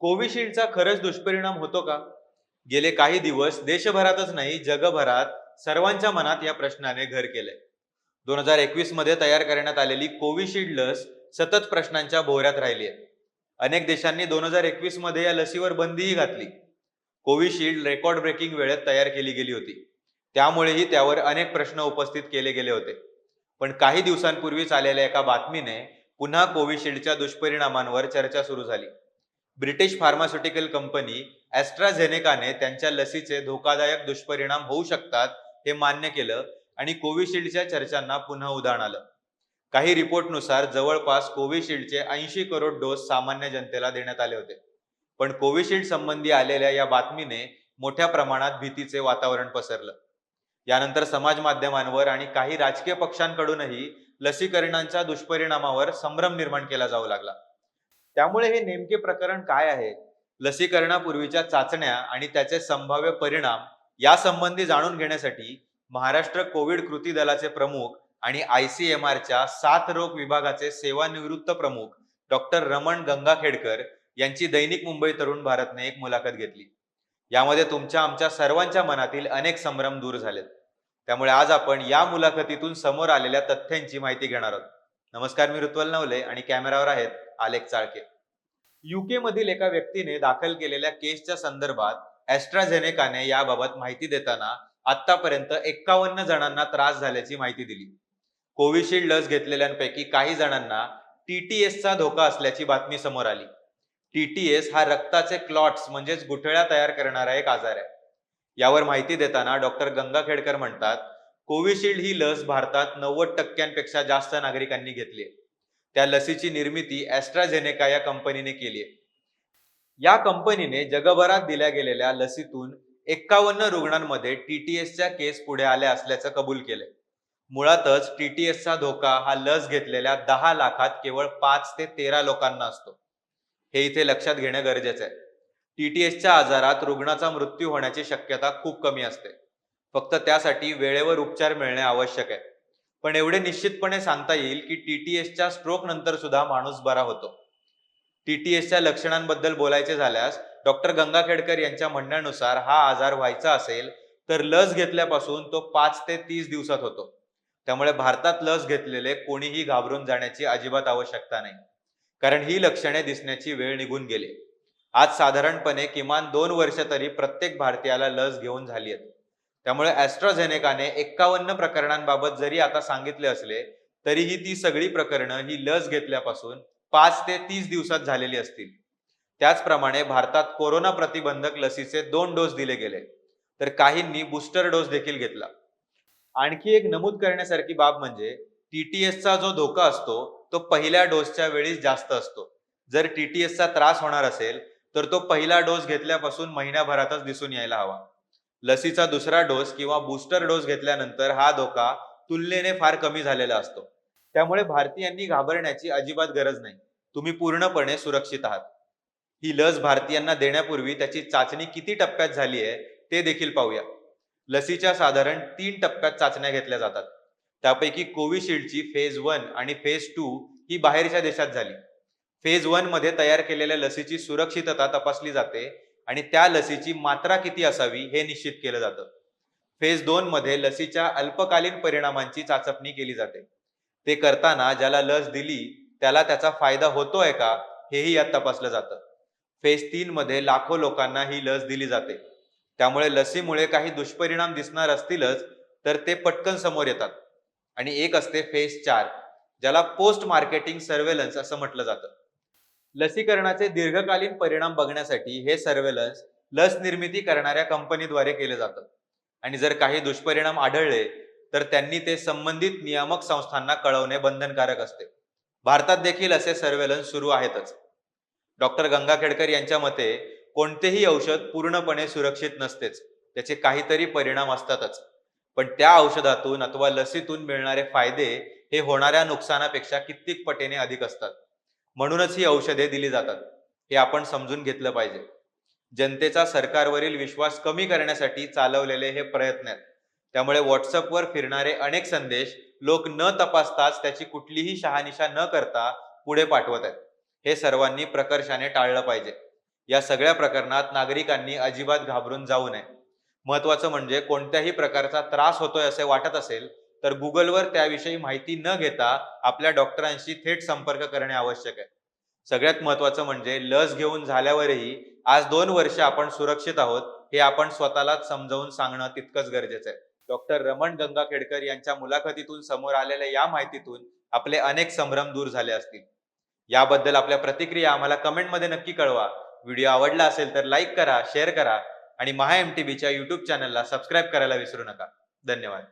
कोविशिल्डचा खरंच दुष्परिणाम होतो का? गेले काही दिवस देशभरातच नाही जगभरात सर्वांच्या मनात या प्रश्नाने घर केलंय. दोन हजार एकवीसमध्ये तयार करण्यात आलेली कोविशिल्ड लस सतत प्रश्नांच्या भोवऱ्यात राहिली आहे. अनेक देशांनी दोन हजार एकवीसमध्ये या लसीवर बंदीही घातली. कोविशिल्ड रेकॉर्ड ब्रेकिंग वेळेत तयार केली गेली होती. त्यामुळेही त्यावर अनेक प्रश्न उपस्थित केले गेले होते. पण काही दिवसांपूर्वीच आलेल्या एका बातमीने पुन्हा कोविशिल्डच्या दुष्परिणामांवर चर्चा सुरू झाली. ब्रिटिश फार्मास्युटिकल कंपनी ॲस्ट्राझेनेकाने त्यांच्या लसीचे धोकादायक दुष्परिणाम होऊ शकतात हे मान्य केलं आणि कोविशिल्डच्या चर्चांना पुन्हा उदाहरण आलं. काही रिपोर्टनुसार जवळपास कोविशिल्डचे ऐंशी करोड डोस सामान्य जनतेला देण्यात आले होते. पण कोविशिल्ड संबंधी आलेल्या या बातमीने मोठ्या प्रमाणात भीतीचे वातावरण पसरलं. यानंतर समाज माध्यमांवर आणि काही राजकीय पक्षांकडूनही लसीकरणांच्या दुष्परिणामावर संभ्रम निर्माण केला जाऊ लागला. त्यामुळे हे नेमके प्रकरण काय आहे? लसीकरणापूर्वीच्या चाचण्या आणि त्याचे संभाव्य परिणाम यासंबंधी जाणून घेण्यासाठी महाराष्ट्र कोविड कृती दलाचे प्रमुख आणि आय सी एम आरच्या सात रोग विभागाचे सेवानिवृत्त प्रमुख डॉक्टर रमण गंगाखेडकर यांची दैनिक मुंबई तरुण भारतने एक मुलाखत घेतली. यामध्ये तुमच्या आमच्या सर्वांच्या मनातील अनेक संभ्रम दूर झालेत. त्यामुळे आज आपण या मुलाखतीतून समोर आलेल्या तथ्यांची माहिती घेणार आहोत. नमस्कार मी ऋत्वल नवले आणि कॅमेरावर आहेत आलेख चाळके. युके मधील एका व्यक्तीने दाखल केलेल्या केसच्या संदर्भात ऍस्ट्राझेनेकाने याबाबत माहिती देताना आतापर्यंत एक्कावन्न जणांना त्रास झाल्याची माहिती दिली. कोविशिल्ड लस घेतलेल्यांपैकी काही जणांना टीटीएसचा धोका असल्याची बातमी समोर आली. टीटीएस हा रक्ताचे क्लॉट्स म्हणजेच गुठळ्या तयार करणारा एक आजार आहे. यावर माहिती देताना डॉक्टर गंगाखेडकर म्हणतात कोविशिल्ड ही लस भारतात नव्वद टक्क्यांपेक्षा जास्त नागरिकांनी घेतली आहे. त्या लसीची निर्मिती ॲस्ट्राझेनेका या कंपनीने केली आहे. या कंपनीने जगभरात दिल्या गेलेल्या लसीतून एक्कावन्न रुग्णांमध्ये टीटीएसच्या केस पुढे आल्या असल्याचं कबूल केलंय. मुळातच टीटीएसचा धोका हा लस घेतलेल्या दहा लाखात केवळ पाच ते तेरा लोकांना असतो. हे इथे लक्षात घेणं गरजेचं आहे. टीटीएसच्या आजारात रुग्णाचा मृत्यू होण्याची शक्यता खूप कमी असते. फक्त त्यासाठी वेळेवर उपचार मिळणे आवश्यक आहे. पण एवढे निश्चितपणे सांगता येईल की टीटीएसच्या स्ट्रोक नंतर सुद्धा माणूस बरा होतो. टीटीएसच्या लक्षणांबद्दल बोलायचे झाल्यास डॉक्टर गंगाखेडकर यांच्या म्हणण्यानुसार हा आजार व्हायचा असेल तर लस घेतल्यापासून तो पाच ते तीस दिवसात होतो. त्यामुळे भारतात लस घेतलेले कोणीही घाबरून जाण्याची अजिबात आवश्यकता नाही. कारण ही लक्षणे दिसण्याची वेळ निघून गेली. आज साधारणपणे किमान दोन वर्ष तरी प्रत्येक भारतीयाला लस घेऊन झाली आहेत त्यामुळे ॲस्ट्राझेनेकाने एक्कावन्न प्रकरणांबाबत जरी आता सांगितले असले तरीही ती सगळी प्रकरणं ही लस घेतल्यापासून पाच ते तीस दिवसात झालेली असतील. त्याचप्रमाणे भारतात कोरोना प्रतिबंधक लसीचे दोन डोस दिले गेले तर काहींनी बूस्टर डोस देखील घेतला. आणखी एक नमूद करण्यासारखी बाब म्हणजे टीटीएसचा जो धोका असतो तो पहिल्या डोसच्या वेळीच जास्त असतो. जर टीटीएसचा त्रास होणार असेल तर तो पहिला डोस घेतल्यापासून महिन्याभरातच दिसून यायला हवा. लसीचा दुसरा डोस किंवा बूस्टर डोस घेतल्यानंतर हा धोका तुलनेने फार कमी झालेला असतो. त्यामुळे भारतीयांनी घाबरण्याची अजिबात गरज नाही. तुम्ही पूर्णपणे सुरक्षित आहात. ही लस भारतीयांना देण्यापूर्वी त्याची चाचणी किती टप्प्यात झाली आहे ते देखील पाहूया. लसीच्या साधारण तीन टप्प्यात चाचण्या घेतल्या जातात. त्यापैकी कोविशिल्डची फेज वन आणि फेज टू ही बाहेरच्या देशात झाली. फेज वनमध्ये तयार केलेल्या लसीची सुरक्षितता तपासली जाते. आणि त्या लसीची मात्रा किती असावी हे निश्चित केलं जातं. फेज दोन मध्ये लसीच्या अल्पकालीन परिणामांची चाचपणी केली जाते. ते करताना ज्याला लस दिली त्याला त्याचा फायदा होतोय का हेही यात तपासलं जातं. फेज तीन मध्ये लाखो लोकांना ही लस दिली जाते. त्यामुळे लसीमुळे काही दुष्परिणाम दिसणार असतीलच तर ते पटकन समोर येतात. आणि एक असते फेज चार ज्याला पोस्ट मार्केटिंग सर्वेलन्स असं म्हटलं जातं. लसीकरणाचे दीर्घकालीन परिणाम बघण्यासाठी हे सर्वेलन्स लस निर्मिती करणाऱ्या कंपनीद्वारे केले जातात. आणि जर काही दुष्परिणाम आढळले तर त्यांनी ते संबंधित नियामक संस्थांना कळवणे बंधनकारक असते. भारतात देखील असे सर्वेलन्स सुरू आहेतच. डॉक्टर गंगाखेडकर यांच्या मते कोणतेही औषध पूर्णपणे सुरक्षित नसतेच. त्याचे काहीतरी परिणाम असतातच. पण त्या औषधातून अथवा लसीतून मिळणारे फायदे हे होणाऱ्या नुकसानापेक्षा कित्येक पटीने अधिक असतात. म्हणूनच ही औषधे दिली जातात. हे आपण समजून घेतलं पाहिजे. जनतेचा सरकारवरील विश्वास कमी करण्यासाठी चालवलेले हे प्रयत्न आहेत. त्यामुळे व्हॉट्सअपवर फिरणारे अनेक संदेश लोक न तपासताच त्याची कुठलीही शहानिशा न करता पुढे पाठवत आहेत. हे सर्वांनी प्रकर्षाने टाळलं पाहिजे. या सगळ्या प्रकरणात नागरिकांनी अजिबात घाबरून जाऊ नये. महत्वाचं म्हणजे कोणत्याही प्रकारचा त्रास होतोय असे वाटत असेल तर गुगलवर त्याविषयी माहिती न घेता आपल्या डॉक्टरांशी थेट संपर्क करणे आवश्यक आहे. सगळ्यात महत्वाचं म्हणजे लस घेऊन झाल्यावरही आज दोन वर्ष आपण सुरक्षित आहोत हे आपण स्वतःलाच समजावून सांगणं तितकंच गरजेचं आहे. डॉक्टर रमण गंगाखेडकर यांच्या मुलाखतीतून समोर आलेल्या या माहितीतून आपले अनेक संभ्रम दूर झाले असतील. याबद्दल आपल्या प्रतिक्रिया आम्हाला कमेंटमध्ये नक्की कळवा. व्हिडिओ आवडला असेल तर लाईक करा शेअर करा आणि महा एम टी बीच्या युट्यूब चॅनलला सबस्क्राईब करायला विसरू नका. धन्यवाद.